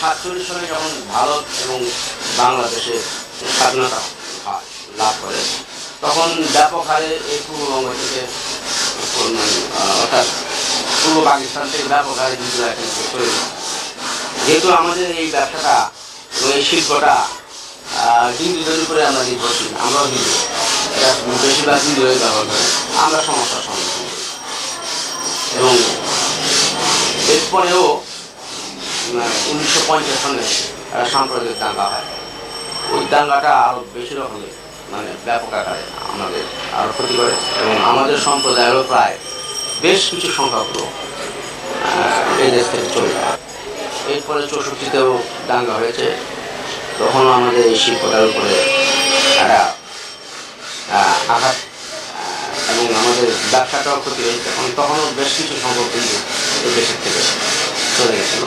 সাতচল্লিশ সালে যখন ভারত এবং বাংলাদেশে স্বাধীনতা লাভ করে, তখন ব্যাপক হারে এই পূর্ববঙ্গ থেকে অর্থাৎ পূর্ব পাকিস্তান থেকে ব্যাপক হারে হিন্দুরা এখানে চলে যেহেতু আমাদের এই ব্যবসাটা এবং এই শিল্পটা হিন্দুদের উপরে আমরা নির্ভরশীল, আমরাও হিন্দু, এটা বেশিরভাগ হিন্দুরাই ব্যবহার করে, আমরা সমস্যার সম্মুখীন এবং এরপরেও উনিশশো পঞ্চাশ সনে সাম্প্রদায়িক দাঙ্গা হয়। ওই দাঙ্গাটা আরও বেশি রকমের মানে ব্যাপক আকারে আমাদের আরও ক্ষতি করে এবং আমাদের সম্প্রদায়েরও প্রায় বেশ কিছু সংখ্যাগুলো এই দেশ থেকে চলে যায়। এরপরে চৌষট্টিতেও দাঙ্গা হয়েছে। তখনও আমাদের এই শিল্পটার উপরে একটা আঘাত এবং আমাদের ব্যবসাটাও ক্ষতি হয়েছে। তখন তখনও বেশ কিছু সংখ্যক কিন্তু এই দেশের থেকে চলে গেছিল।